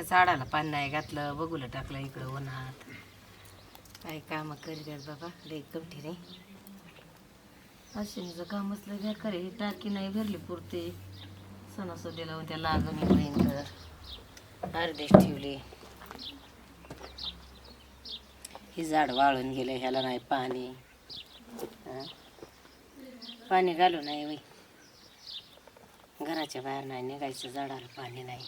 त्या झाडाला पाणी नाही घातलं बघूला टाकलं इकडं उन्हात. काय कामं करीत बाबा? लई कमठी नाही. अश्विनीचं काम असलं घ्या करे टाकी नाही भरली पुरते. सणासुदीला उद्या लागण तर अर्धेच ठेवली. ही झाड वाळून गेलं ह्याला नाही पाणी. पाणी घालू नाही वय घराच्या बाहेर नाही निघायचं झाडाला पाणी नाही.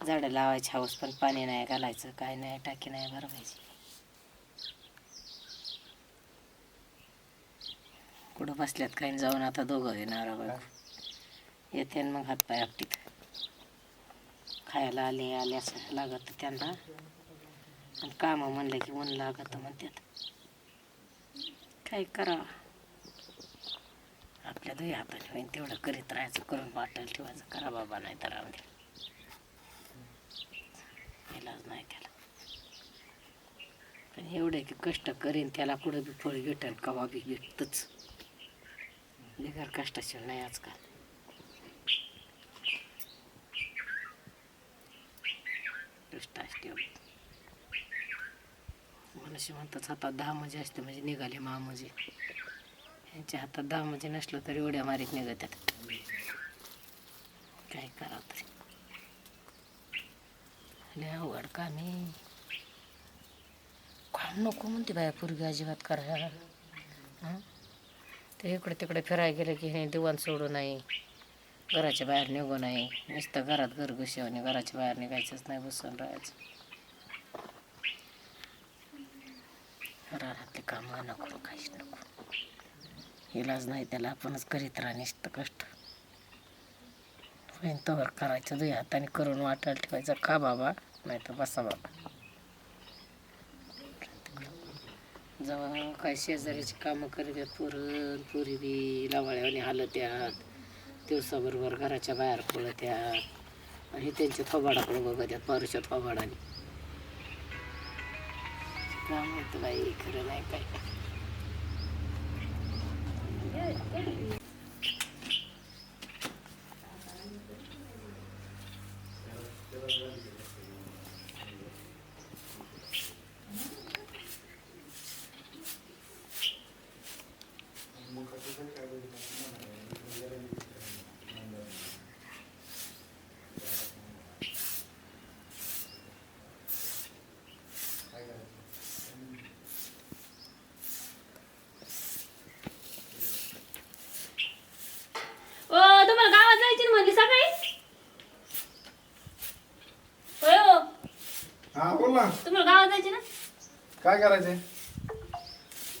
झाडं लावायची हौस पण पाणी नाही घालायचं काय नाही टाकी नाही भरवायची. कुठं बसल्यात काही जाऊन आता दोघं येणार येते मग हातपाय आपटीत. खायला आले आले असं लागत त्यांना. आणि कामं म्हणलं की ऊन लागत म्हणतात. काय करावं? आपल्या दुई हाताने होईन तेवढं करीत राहायचं करून वाटायला ठेवायचं. करा बाबा नाही तर राहून इलाज नाही त्याला पण एवढे की कष्ट करीन त्याला कुठं बी फळ भेटेल कवा बी भेटतच. बिगर कष्टाशिवाय नाही आजकाल. कष्ट असते मनुष्य म्हणतात हातात दहा मजे असते म्हणजे निघाले मा म्हणजे यांच्या हातात दहा म्हणजे नसलं तरी उड्या मारीत निघतात काय करावं तरी. लय अवघड कामे काम नको म्हणते बाया पूर्वी अजिबात करायला. हां? ते इकडे तिकडे फिरायला गेलं की हे दिवाण सोडू नाही घराच्या बाहेर निघू नाही नुसतं घरात घर घुसवणे घराच्या बाहेर निघायचंच नाही बसून राहायचं. घरातले कामं नको काहीच नको. इलाज नाही त्याला आपणच करीत राहा नुसतं कष्ट. होईन तवर करायचं दुई हाताने करून वाटायला ठेवायचं. का बाबा? नाही तर बसा बाबा जेव्हा काय शेजाऱ्याची कामं करीत पुरण पुरी बी लवाळ्याने हलत्यात. दिवसाबरोबर घराच्या बाहेर पळत्यात आणि त्यांच्या थोबाडाकडे बघत्यात पारुच्या थोबाडाने काय म्हणतं बाई खरं नाही काय ओ तुम्हाला गावात जायची ना म्हणली सकाळी होय हो हा बोल ना तुम्हाला गावात जायची ना काय करायचंय?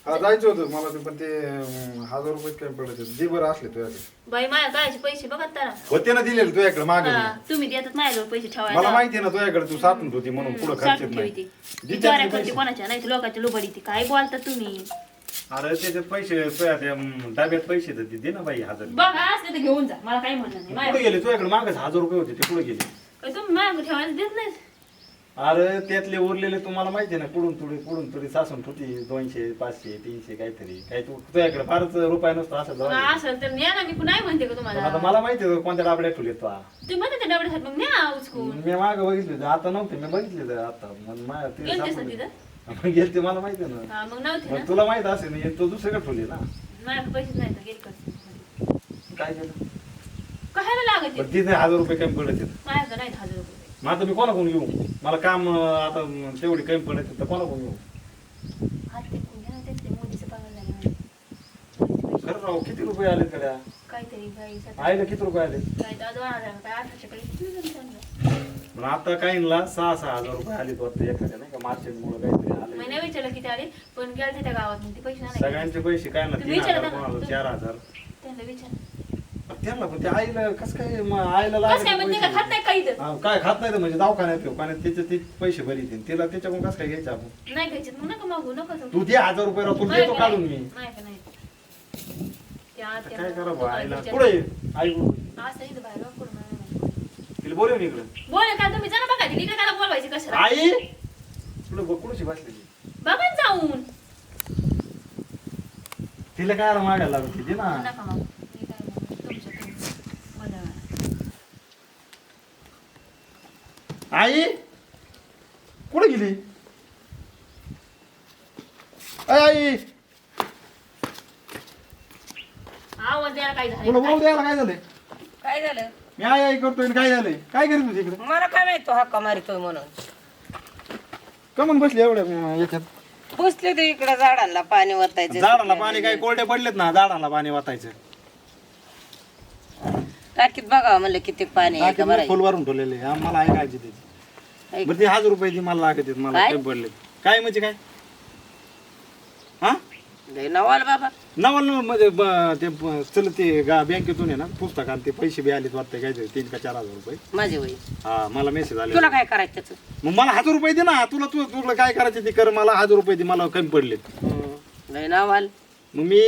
हा जायचं होतं मला ते पण ते अं, हजार रुपये काय पडायचे दे बरं असले तुझ्याकडे. बाई माझ्या काळाचे पैसे बघा तर होते ना दिलेले तुझ्याकडे मागे हा, तुम्ही देतात माझ्याजवळ पैसे मला ठेवायला माहिती आहे ना तुझ्याकडे तू साठून होती म्हणून पुढे खर्च नाही. करते. कोणाच्या नाही लोकांच्या लुबडी ती काय बोलता तुम्ही? अरे त्याचे पैसे तुझ्या त्या डब्यात पैसे तर दे ना बाई हजार. बघा असले तर घेऊन जा. मला काही म्हणणं नाही. माझ्या गेले? तुझ्याकडे मागच हजार रुपये होते ते कुठे गेले? तुम्ही माझ्या ठेवायला देत नाही अरे त्यातले उरलेले तुम्हाला माहिती आहे ना कुडून तुडी कुडून तुडी सासून ठुती दोनशे पाचशे तीनशे काहीतरी. काही तू तुझ्याकडे फारच रुपये नसतो असं जाऊ दे. असं तर न्या ना मी नाही म्हणते का पण आता मला माहिती आहे कोणत्या डाबड्यात ठेवले तू तुम्ही म्हणते ते डबड्यासाठी मग न्या उचकून मी माग बघितले होते आता नव्हते मी बघितले होते आता. मग ते गेलतेस ना सापडले. तिथं मग गेलते मला माहिती आहे ना. हा मग नव्हते मग ना? तुला माहीत असेल ना तो दुसरीकडे ठेवली ना. माझ्याकडे पैसेच नाही तर गेले कसं काय केलं? कशाला लागत तिथे हजार रुपये कमी. माझ्याकडे नाही हजार रुपये. मग आता मी कोणाकडून घेऊ? मला काम अं, आता तेवढी कमी पडत तर कोणाकडून घेऊ? हात टेकून घ्या ना त्याचे मोदीचं पगार झाला खरं राव किती रुपये आले तरी काहीतरी बाई सात- आईला किती रुपये आले काय तर दोन हजार काय अठराशे पैसे सांगा. पण आता काहींना सहा सहा हजार रुपये आले वाटतं एखाद्या नाही का? मार्केट मुळे काहीतरी आले मी नाही विचारलं किती आले पण गेलते त्या गावात मग ते पैसे नाही सगळ्यांचे पैसे काय ना तुम्ही तीन हजार? कोणाला चार हजार. त्यांना विचार त्यांना पण ते आईला कसं काय आईला कसं काय लागले म्हणते का खात नाही का इथं? हा, काय खात नाही तर म्हणजे दवाखान्यात ठेव कारण त्याचे ते पैसे भरी येतील तिला त्याच्याकडून कसं काय घ्यायचं आपण? नाही खायचे मग नका मागू नका जाऊ. तू दे हजार रुपये तुला नाही देतो काढून? मी. नाही का नाही. त्या आता त्या- काय करा आईला पुढे ये. आई बोल. असं इथं बाहेर वाकून नाही. तिला बोलव इकडे. बोल का तुम्ही जरा बघा तिकडे त्याला बोलवायचे कशाला आई? तुला बकुडची बसलेली बघा ना जाऊन. तिला काय मागायला लागत होती ना. नका काय मागू. तुमचं तुम्ही बदला. आई कुठे गेली अय, आई आवाज द्यायला काय झालं तुला भाऊ द्यायला काय झालंय काय झालं मी आई आई करतोय आणि काय झालंय काय करीत होती इकडे मला काय माहीत तो हक्का मारितोय म्हणून कमन बसली एवढ्या अं, याच्यात बसले ते इकडे झाडांना पाणी वतायचं झाडाला पाणी काय कोरडे पडलेत ना झाडाला पाणी वाटायचं टाकीत बघा म्हणलं किती पाणी आहे का टाकीत बरं फुल भरून ठेवलेले मला आहे काळजी त्याची बरं ते हजार रुपये ती मला लागत आहेत मला काय? कमी पडले काय म्हणजे काय? हा? नवाल बाबा. नवल म्हणजे ब- ते ब- चल ते गा बँकेतून आहे ना पुस्तक आणि ते पैसे बी आलेत वाटतं काय ते तीन का चार हजार रुपये. माझे वय. हा मला मेसेज आले. तुला काय करायचं त्याचं? मग मला हजार रुपये दे ना तुला तू तुला काय करायचं ते कर मला हजार रुपये दे मला कमी पडलेत. हम्म. लय नवाल. मग मी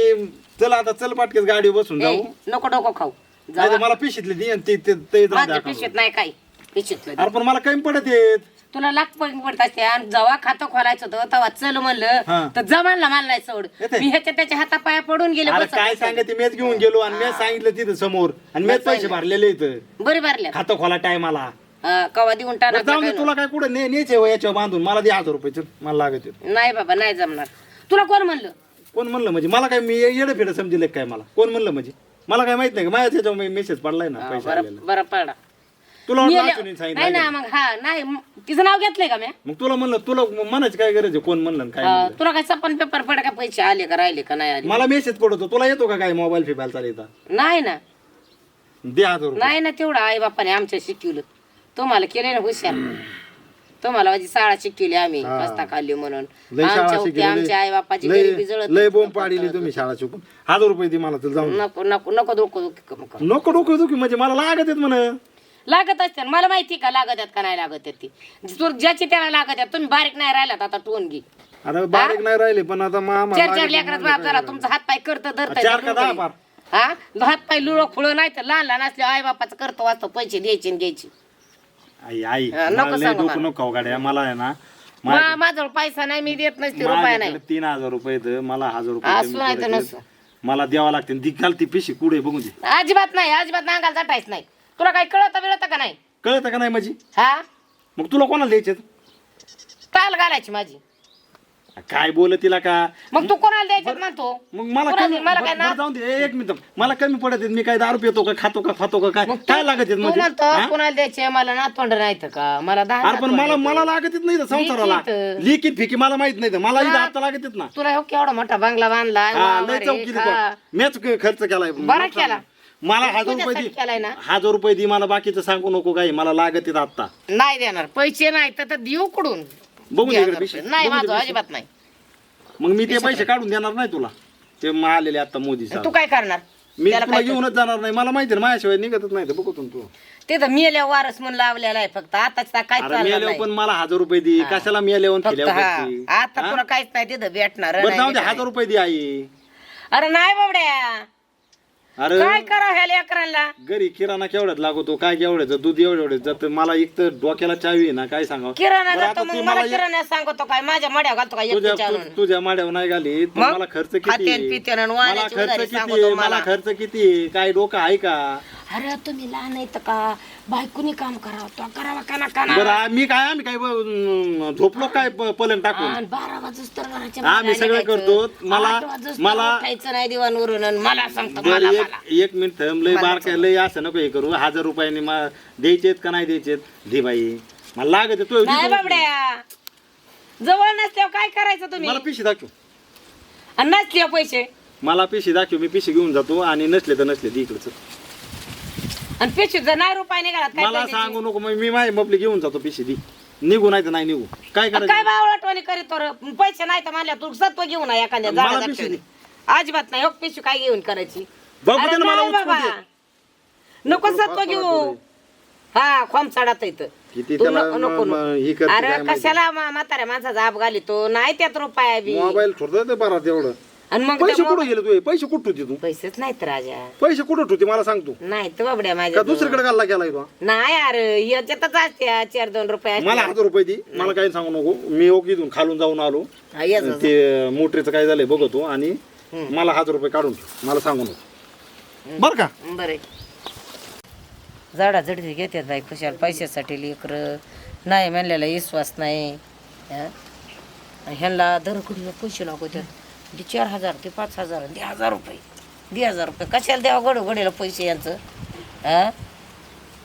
चल आता चल पाटकेच गाडी बसून ए, जाऊ. नको डोकं खाऊ. नाही तर जावा. मला पिशीतले दे आणि ते ते- ते जाऊ दे माझ्या account वर. पिशवीत नाही काय अरे पण मला कमी पडत येत तुला लाख पण पडत असते. आणि जेव्हा खातं खोलायचं होतं तेव्हा चल हा. म्हणलं तर जमानला मला नाही सोड. येते. मी ह्याच्या त्याच्या हातापाया पडून गेले अरे बस काय सांगते मेच घेऊन गेलो आणि मेच सांगितलं तिथं समोर. आणि मेच पैसे भरलेले इथं. बरी भरल्या खातं खोला टायमाला. कवा देऊन जाऊन दे तुला काय कुठं ने नेचे हो याच्यावर बांधून? मला दे हजार रुपये चल. मला लागत. नाही बाबा नाही जमणार. तुला कोण म्हणलं? कोण म्हणलं म्हणजे? मला काय मी येडं फेडं समजेल काय मला? कोण म्हणलं म्हणजे? मला काय माहीत नाही का? माझ्या त्याच्यावर मेसेज पडलाय ना पैसे बरं आलेला. बरं पडा. तुला वाटलं नाही ना? मग हा नाही तिचं नाव घेतलंय का मी मग तुला म्हणलं तुला म्हणायची काय गरज आहे? कोण म्हणलं आणि काय म्हणलं? तुला काय सपन पेपर पड का पैसे आले का राहिले का नाही आले? मला मेसेज पडतो. तुला येतो का काय मोबाईल फिबाईल चालता नाही ना. दे हजार रुपये. नाही ना तेवढं आई बापाने आमच्या शिकवलं. तुम्हाला केले ना हुशार. तुम्हाला माझी शाळा शिकवली आम्ही हा. पस्ता खाल्ली म्हणून. लय शाळा आमच्या शिकली, आमच्या आई बापाची लय- गरिबी जळत लय बोंब पाडली तुम्ही शाळा चुकून हजार रुपये दे मला तुला जाऊन. नको नको नको डोकं दुखी. नको डोकं दुखी म्हणजे मला लागत आहेत म्हण. लागत असते. मला माहिती का लागत आहेत का नाही लागत आहेत ती. तू ज्याची त्याला लागत आहेत तुम्ही बारीक नाही राहिलात आता टोन घे. बारीक नाही राहिले पण आता मामा चार चार लेकरात बाप झाला तुमचा हात पाय करत धरत चार का दहा पार हा? हात पाय लुळो खुळो नाही तर लहान लहान असले आई बापाचं करतो वाचतो पैसे द्यायचे आणि घ्यायचे. आई आई हा, नको मला लय सांगू डोकं मला. नको गाड्या मला आहे ना मा- माझ्याजवळ पैसा नाही मी देत नसते रुपया नाही. माझ्याकडे तीन हजार रुपये आहेत, मला हजार रुपये असू नाही तर. नसू. मला द्यावं लागते ती घाल ती पिशी कुठे बघून दे. अजिबात नाही अजिबात नांगाला जाटायच नाही. तुला काही कळत बिळत का नाही? कळतं का नाही माझी? हा? मग तुला कोणाला द्यायचे टाल घालायची माझी. काय बोल तिला का? मग तू कोणाला द्यायच्यात म्हणतो? मग मला कोणाला कमी दे? मला काय बरं- बरं ना जाऊन दे ए, एक मिनिट. मला कमी पडत आहेत. मी काय दारू पितो का खातो का खातो का काय काय लागत आहेत तू म्हणजे म्हणतो हा? कोणाला द्यायचे? मला नातवंड नाही तर का? मला दहा अरे पण मला मला लागत येत नाही तर संसाराला. लिखित. लिखित फिकी मला माहीत नाही तर. मला इथं आता लागत येत ना. तुला हो केवढा मोठा बंगला बांधला हा, लय चौकी. मॅच खर्च केलाय. बरा केला. मला हजार रुपये तुझ्यासाठी दे. केलाय ना? हजार रुपये दे मला बाकीचं सांगू नको काही. मला लागत येत आता नाही देणार. पैसे नाही तर तर देऊ कुडून इकडे पिशवी. रुपये. नाही दे माझं पिशवी. अजिबात नाही. मग मी ते पैसे काढून देणार नाही तुला. ते म- आलेले आता मोदी साहेब. तू काय करणार? मी त्याला तुला काय घेऊनच जाणार नाही. मला माहिती आहे ना, माझ्याशिवाय निघतच नाही बघू तू. ते तर मेल्या वारस म्हणून लावलेला आहे फक्त. आताच काय अरे चालणार मेल्यावर नाही. पण मला हजार रुपये दे. कशाला फक्त हा. करते? आता हा? तुला काहीच नाही तिथं भेटणार बरं जाऊ दे. हजार रुपये दे आई. अरे नाही बाबड्या. अरे. काय करा ह्या लेकरांना? घरी किराणा केवढ्यात लागतो? काय केवढ्याचं? दूध एवढं एवढं जातं मला एक तर डोक्याला चावी आहे ना काय सांगावं? किराणा बरं, जातो आता मग ती मला मला एक- किराणा सांगतो काय? माझ्या मड्या घालतो काय तुझ्या एकटीच्या आणून तु- तुझ्या माड्यावर नाही घाली मग? मला खर्च किती? खात्यान आहे? पित्यान आणि मला वाण्याची खर्च उधारी किती? आहे? मला. मला खर्च किती? आहे काय डोकं आहे का? अरे तुम्ही लहान आहेत का? बायकोनी काम करावं तो करावा काना काना. बरं आ- मी काय आम्ही काय अं, झोपलो काय प- पलंग टाकून? आणि बारा वाजूस तर घराच्या आम्ही बाहेर सगळं निघायचं. करतो. मला- आठ वाजूस तर मला- उठायचं नाही दिवाणवरून आणि मला सांगतो बरं एक मला. एक मिनिट थांब लय बार काय लय असं नको हे करू. हजार रुपयाने मा द्यायचेत का नाही द्यायचेत? दे बाई. मला लागत आहे, तो बाबड्या. जवळ नसल्यावर काय करायचं तुम्ही? मला पिशी दाखव. आणि नसल्यावर पैसे. मला पिशी दाखव मी पिशी घेऊन जातो आणि नसले तर नसले दे इकडचं. आणि पिशवीत जर नाही रुपये निघालात काय मला? सांगू नको मग मी माझी मपली घेऊन जातो पिशी दी. निघू नाही तर नाही निघू. काय आणि काय करायचं बावळटवाणी करीत तर पैसे नाही तर म्हणल्या तू सत्व घेऊन एखाद्या मला पिशवी. अजिबात नाही हो पिशवी काय घेऊन करायची? बघू अरे दे ना मला नाही बाबा. नको सत्व घेऊ. हा खोमसाडात येत किती तू त्याला नको नको म- म- ही करते अरे काय माहिती. कशाला म्हाताऱ्या माणसाचा आप घालितो? नाही त्यात रुपया बी. मोबाईल ठरतो ते बरा तेवढं आणि मग पैसे त्या कुठं गेले तुझे? पैसे कुठं होते तू? पैसेच नाहीत राजा. पैसे कुठं ठेवते मला सांग तू? नाही तर बाबड्या का माझ्या दुसरीकडे घालला गेलाय तू? नाही अरे याच्यातच असत्या चार दोन रुपये मला हजार रुपये दे. मला काही सांगू नको. मी ओक इथून खालून जाऊन आलो. हा, ये जा, जा. ते मोटरीचं काय झालंय बघतो आणि मला हजार रुपये काढून ठेव. मला सांगू नको. बर का? बरं झाडा झडती घेतात बाई खुशाल. पैशासाठी लेकर. नाही म्हणलेला विश्वास नाही. हं? ह्यांना दरकुडीला पैसे लागतात दे चार हजार ते पाच हजार दे हजार रुपये. दे हजार रुपये. कशाला द्यावा? गडू गडीला पैसे यांचं. हा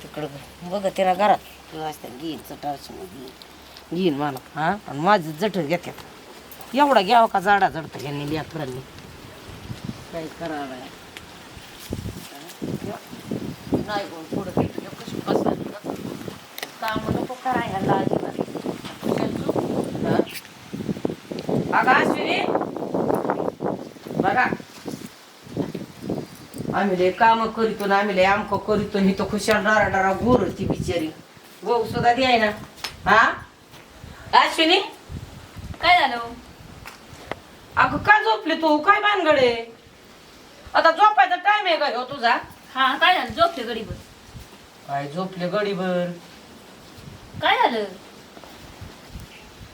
तिकडं बघ. त्याला घरात. असतात घेईन चटारशी घेईन घेईन मला. हां? आणि माझं जठ घेतात एवढा घ्यावा का जाडा जडतं ह्यांनी लेकरांनी? काय करावं? नाही कोण पुढं भेटलं कसं काम नको करायला ह्याला कुशाल तू? हा? अगं अश्विनी बघा. आम्ही लय काम करीतो ना आम्ही लय आमक करीतो ही तो खुशाल डारा डारा गोर ती बिचारी. गहू सुद्धा द्याय ना. हा? अश्विनी काय झालं अगं का झोपली तू? काय भानगडे आता झोपायचा टाइम आहे का ह्यो तुझा. हा काय झालं? झोपले गडीवर काय झोपले गडीभर? काय झालं?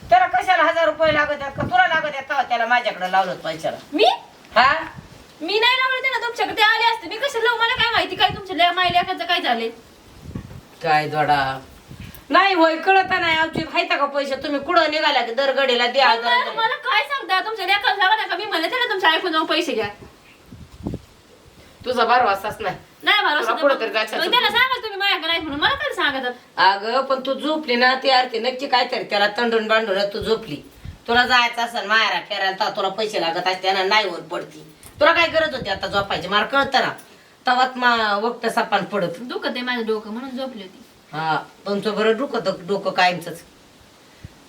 त्याला कशाला हजार रुपये लागत आहेत? का तुला लागत आहेत? तेव्हा त्याला माझ्याकडे लावलं पैशाला. मी? हा? मी नाही लावले ना तुमच्याकडे ते आले असते. मी कसं लावू? मला काय माहिती काय तुमच्या ले- माय लेखाचं काय झाले काय जोडा? नाही होय कळत नाही. आमची खायता का पैसे? तुम्ही कुठं निघाला की दर गडीला द्या मला हजार मला काय सांगता? तुमच्या लेखाचं सांगा नका. मी म्हणले त्याला तुमच्या ऐकून जाऊन पैसे घ्या. तुझा भरवासाच नाही. नाही तुला तर तरी जायचं मग असेल. त्याला सांगा तुम्ही माझ्याकडे म्हणून. मला काय सांगतात? अगं पण तू झोपली ना ती आरती नक्की काहीतरी त्याला तंडून बांधून तू झोपली. तुला जायचं असेल मायरा फेरायला तर तुला पैसे लागत असते ना नाही वर पडती. तुला काय गरज होती आता झोपायची? मला कळतं ना. तवात मा वक्त सपान पडत. दुखत आहे माझं डोकं म्हणून झोपली होती. हा तुमचं बरं डोकं डोकं कायमच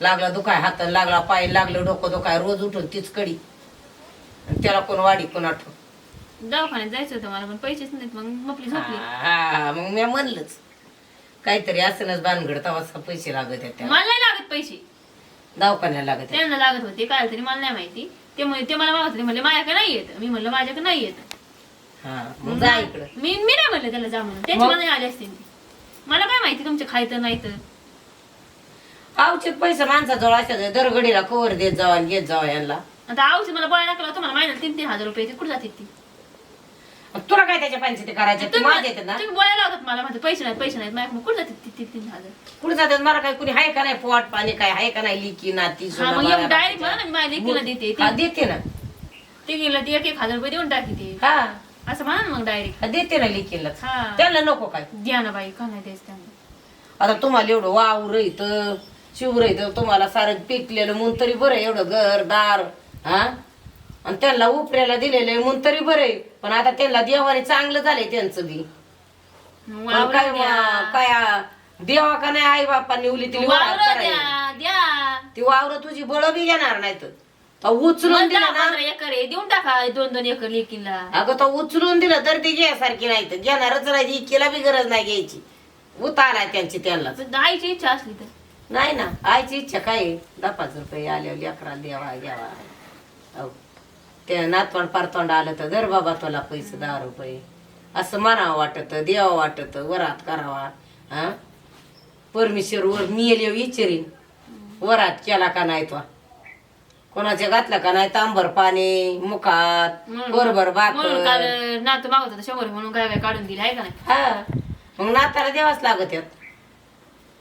लागला दुखाय हात लागला पाय लागलं डोकं दुखाय रोज उठून तीच कडी. आणि त्याला कोण वाडी कोण आठव दवाखान्यात जायचं होतं मला पण पैसेच नाहीत मग मपली झोपली. हा मग मी म्हणलंच. काहीतरी असनच भानगड तवा पैसे लागत आहेत त्याला. मला नाही लागत पैसे. दवाखान्याला लागत. त्यांना लागत होते काय तरी मला नाही माहिती. ते म्हणे ते मला मागत होते म्हणले माझ्याकडे नाही येत. मी म्हणलं माझ्याकडे नाही येत. हा मग जा इकडं. मी मी नाही म्हणलं त्याला जा म्हणून. त्याची मग? मला आले असते मला काय माहिती तुमचे खायचं नाही तर आवचित पैसे माणसाजवळ अशा दरगडीला कवर देत जावा आणि घेत जावा यांना. आता औषध मला बोलायला लागला तुम्हाला महिन्याला तीन तीन हजार रुपये येते कुठे जाते ती? तुला काय त्याच्या पंचायती करायचे? ते माझे ना. तुम्ही बोलायला लावतात मला माझे पैसे नाहीत पैसे नाहीत. माझ्याकडे कुठे जाते ती तीन तीन हजार कुठे जातात? मला काय कुणी आहे का नाही पोट पाणी काय? आहे का नाही लिकी नाती हा मग डायरेक्ट. ना मी माझ्या लेकीला देते हा, ती देते ना. ते गेलं ती एक एक हजार रुपये देऊन टाकी ते. हा. असं म्हणा ना मग डायरेक्ट हा, देते ना लिकीला. हा. त्याला नको काय? द्या ना बाई का नाही द्यायचं त्यांना? आता तुम्हाला एवढं वावर इथं शिवर इथं तुम्हाला सारं पिकलेलं म्हणून तरी बरं आहे, एवढं घर दार हा? आणि त्यांना उपऱ्याला दिलेलं आहे म्हणून तरी बरं आहे. पण आता त्यांना देवाने चांगलं झालंय त्यांचं बी. पण काय द्या. काय आ, देवा का नाही आई बापांनी उली तिली वावरं करायला. द्या द्या. ती वावर तुझी बळ बी घेणार नाही तर उचलून मग दिलं दहा ना. पंधरा एकर आहे देऊन टाका दोन दोन एकर लेकीला. अगं तो उचलून दिलं तर ती घ्यासारखी नाही तर घेणारच नाही इतकीला बी गरज नाही घ्यायची. उताराय त्यांची त्यांना पण आईची इच्छा असली तर. नाही ना आईची इच्छा काय आहे? दहा पाच रुपये आल्यावर लेकराला द्यावा घ्यावा अहो, ते नातवंड पारतोंड आलं तर धर बाबा तुला पैसे दहा रुपये. असं म्हणावं वाटत द्यावं वाटत वरात करावा हा? परमेश्वर वर मी येईल विचारीन वरात केला का नाही तो? कोणाच्या घातला का नाही? तांबर पाणी मुखात बरोबर म्हणून काल बाकर नातू मागत होता शंभर म्हणून काय काय काढून दिली आहे का नाही? हा. मग नाताला द्यावाच लागत यात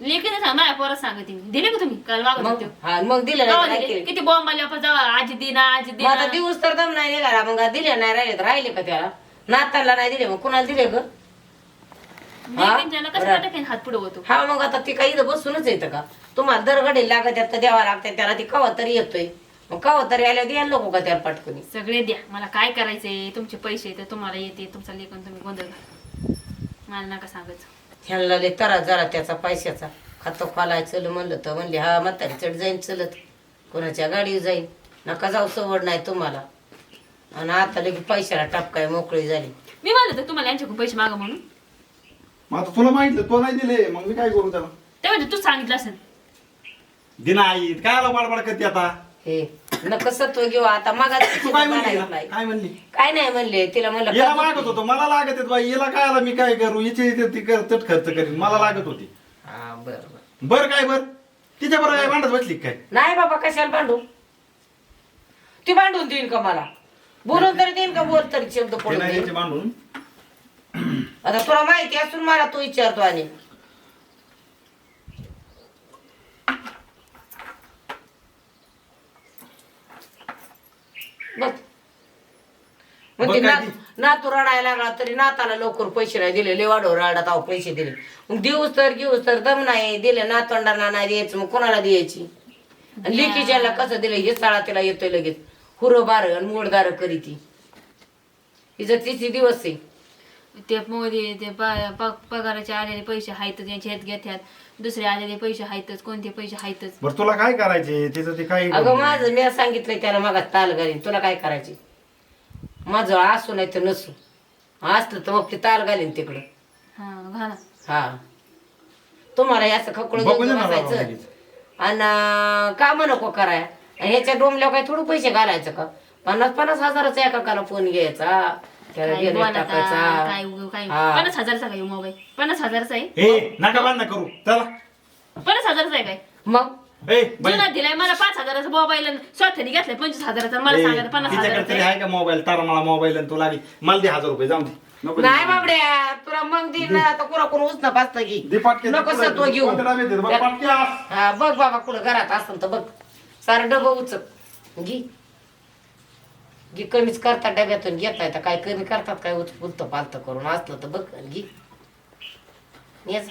लेकीने सांग माझ्या पोरात सांगते मी. दिले का तुम्ही? काल मागत मग होते. हा मग दिलं नाही केव्हा तर काय दिले? केलं? किती बॉम्ब आले आपण जावा? आजी दिना आजी मग आता दिना दिवस तर दम नाही निघाला. मग दिले नाही राहिले तर राहिले का त्याला? नाताला नाही दिले मग कुणाला दिले ग? लेकींच्याला कसं बरं. हात पुढे होतो. हा मग आता ती काही इथं बसूनच येतं का? तुम्हाला दरगडी लागत आहेत तर द्यावा लागते त्याला ती कवा तरी येतोय. मग कवा तरी आल्यावर द्यायला नको का त्याला पाटकुनी? सगळे द्या. मला काय करायचंय? तुमचे पैसे तर तुम्हाला येते. तुमचा लेखन तुम्ही गोंधळ घाला. मला नका सांगायचं. ह्याला लय तरा जरा त्याचा पैशाचा. खातं खोलाय चल म्हणलं तर म्हणले हा म्हातारी चढ जाईन चलत. कोणाच्या गाडीवर जाईन. नका जाऊ सवड नाही तुम्हाला. आणि आता लगे पैशाला टपकाय मोकळी झाली. मी म्हणलं तर तुम्हाला यांच्याकडून पैसे मागा म्हणून. मग आता तुला माहितलं तो नाही दिले. मग मी काय करू त्याला? ते म्हणजे तू सांगितलं असेल. दिना आई काय आला बाडबाड करते आता? हे नका सत्व घेऊ आता मग तू काय म्हणली? हिला? काय म्हणली? काय नाही म्हणले तिला म्हणलं याला मागत होतो मला लागत येत बाई याला काय आला मी काय करू? हिचे इथे ती कर तट खर्च करीन मला लागत होती. हा बर बर. बर काय बर? तिच्या बरोबर काय भांडत बसली का काय? नाही बाबा कशाला भांडू? ती भांडून देईन का मला? बोलून तरी देईन का बोल तरी शब्द ते पडून नाही देईन याचे भांडून. आता तुला माहिती असून मला तू विचारतो आणि बघ मग ते काय नात नातू रडायला लागला तरी नाताला लवकर पैसे नाही दिले. लेवाडो रडात आहो पैसे दिले. मग दिवस तर दिवस तर दम नाही. दिले नातवंडांना नाही द्यायचं. मग कोणाला द्यायची? आणि लिकीच्याला कसं दिलं? हे साळा तिला येतोय लगेच. हुरं बार आणि मोडदार करी ती. हिचं तिची दिवस आहे. ते मोदी ते प- प- पगाराचे आलेले पैसे आहेतच यांचे हेत घेतात दुसरे आलेले पैसे आहेतच कोणते पैसे आहेतच बर तुला काय करायचे? तिचं ते काय अगं माझं मी सांगितलंय त्याला मग ताल घालीन तुला काय करायचे? माझं असू नाही तर नसू. असलं तर मग ते ताल घालीन तिकडं. हा घाला. हा. तुम्हाला हे असं खकळ बघू दे घेऊन ना बाबा बसायचं. लगेच. आणि काम नको कराय आणि ह्याच्या डोंबल्यावर काय थोडं पैसे घालायचं का? पन्नास पन्नास हजाराचा एकाला फोन घ्यायचा. त्याला काय गेले बोलाता, टाकायचा. काय उग- काय? हा. पन्नास हजारचा काय मोबाईल पन्नास हजारचा आहे? ए नका बांधणं करू. चला. पन्नास हजारचा आहे काय? मग? ए बाई. जुना दिलाय मला पाच हजाराचा मोबाईल स्वतःने घेतलाय पंचवीस हजाराचा मला ए, सांगा पन्नास तिच्याकडे हजाराचा तरी आहे. आहे का मोबाईल तारा मला मोबाईल आणि तुला आली मला दे हजार रुपये जाऊ दे. नको नाही दे. बाबड्या तुला मग देईन ना आता कुणा कोण उचना पाचता घे. दे पाटके नको सत्व घेऊ कोणत्या डब्यात दे? बघ, पाटके आस. हा बघ बाबा कुठं घरात असेल तर बघ. सारं डबं उचल. घे. घे कमीच करतात डब्यातून घेता येतं काय कमी करतात काय उलत पालत करून असलं तर बघ आणि घे. याच.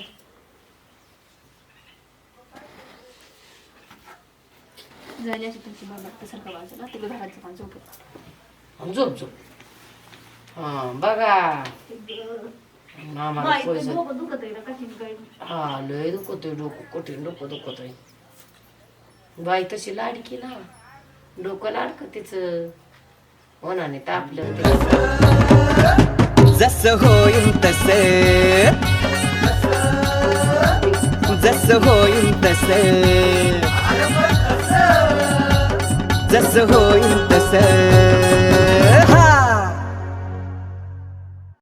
झाली अशी तुमची बाबा सारखं बाजूला तिकडे घराचं काम झोपत आणि झोप झोप. हा बघा. दुखत आहे ना कशी काय? हा लय दुखतोय डोकं कठीण डोकं दुखतोय बाई तशी लाडकी ना. डोकं लाडकं तिचं. होणाने तापलं जस होईन तसे. जस होईन तसे. जस होईन तसे.